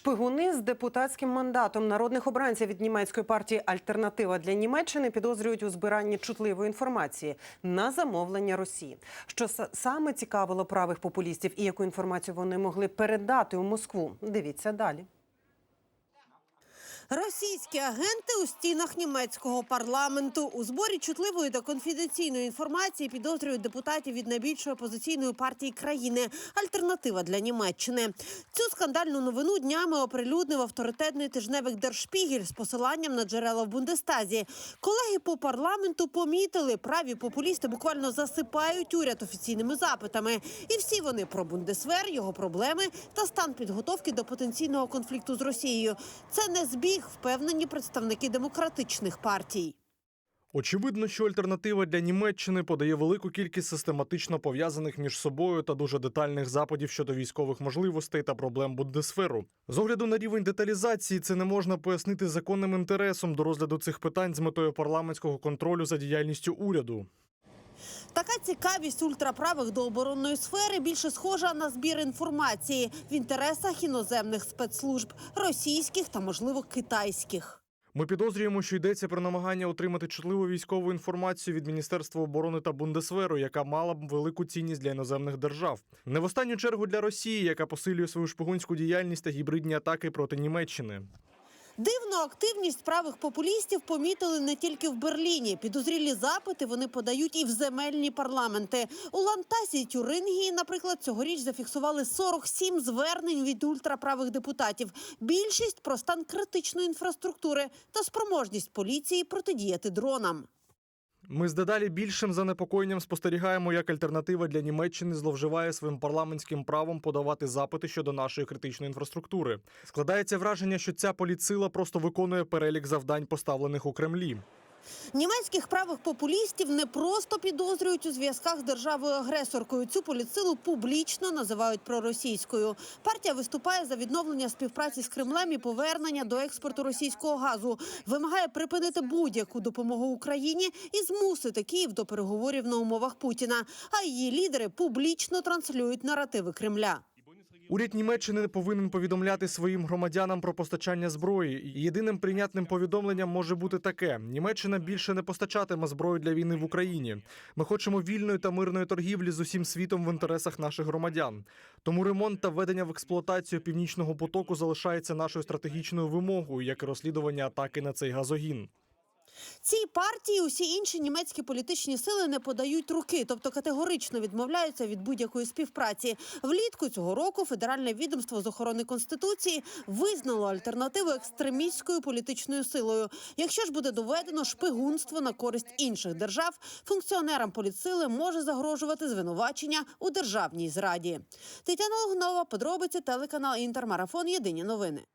Шпигуни з депутатським мандатом народних обранців від німецької партії Альтернатива для Німеччини підозрюють у збиранні чутливої інформації на замовлення Росії. Що саме цікавило правих популістів і яку інформацію вони могли передати у Москву? Дивіться далі. Російські агенти у стінах німецького парламенту у зборі чутливої та конфіденційної інформації підозрюють депутатів від найбільшої опозиційної партії країни Альтернатива для Німеччини. Цю скандальну новину днями оприлюднив авторитетний тижневик Дершпігель з посиланням на джерела в Бундестазі. Колеги по парламенту помітили, праві популісти буквально засипають уряд офіційними запитами, і всі вони про Бундесвер, його проблеми та стан підготовки до потенційного конфлікту з Росією. Це не збіг, впевнені представники демократичних партій. Очевидно, що альтернатива для Німеччини подає велику кількість систематично пов'язаних між собою та дуже детальних запитів щодо військових можливостей та проблем Бундесферу. З огляду на рівень деталізації, це не можна пояснити законним інтересом до розгляду цих питань з метою парламентського контролю за діяльністю уряду. Така цікавість ультраправих до оборонної сфери більше схожа на збір інформації в інтересах іноземних спецслужб російських та можливо китайських. Ми підозрюємо, що йдеться про намагання отримати чутливу військову інформацію від Міністерства оборони та Бундесверу, яка мала б велику цінність для іноземних держав. Не в останню чергу для Росії, яка посилює свою шпигунську діяльність та гібридні атаки проти Німеччини. Дивну активність правих популістів помітили не тільки в Берліні. Підозрілі запити вони подають і в земельні парламенти. У Лантасі Тюрингії, наприклад, цьогоріч зафіксували 47 звернень від ультраправих депутатів. Більшість про стан критичної інфраструктури та спроможність поліції протидіяти дронам. Ми з дедалі більшим занепокоєнням спостерігаємо, як альтернатива для Німеччини зловживає своїм парламентським правом подавати запити щодо нашої критичної інфраструктури. Складається враження, що ця політсила просто виконує перелік завдань, поставлених у Кремлі. Німецьких правих популістів не просто підозрюють у зв'язках з державою-агресоркою. Цю політсилу публічно називають проросійською. Партія виступає за відновлення співпраці з Кремлем і повернення до експорту російського газу. Вимагає припинити будь-яку допомогу Україні і змусити Київ до переговорів на умовах Путіна. А її лідери публічно транслюють наративи Кремля. Уряд Німеччини повинен повідомляти своїм громадянам про постачання зброї. Єдиним прийнятним повідомленням може бути таке: Німеччина більше не постачатиме зброю для війни в Україні. Ми хочемо вільної та мирної торгівлі з усім світом в інтересах наших громадян. Тому ремонт та введення в експлуатацію північного потоку залишається нашою стратегічною вимогою, як і розслідування атаки на цей газогін. Цій партії усі інші німецькі політичні сили не подають руки, тобто категорично відмовляються від будь-якої співпраці. Влітку цього року федеральне відомство з охорони конституції визнало альтернативу екстремістською політичною силою. Якщо ж буде доведено шпигунство на користь інших держав, функціонерам політсили може загрожувати звинувачення у державній зраді. Тетяна Логнова, подробиці телеканал Інтермарафон. Єдині новини.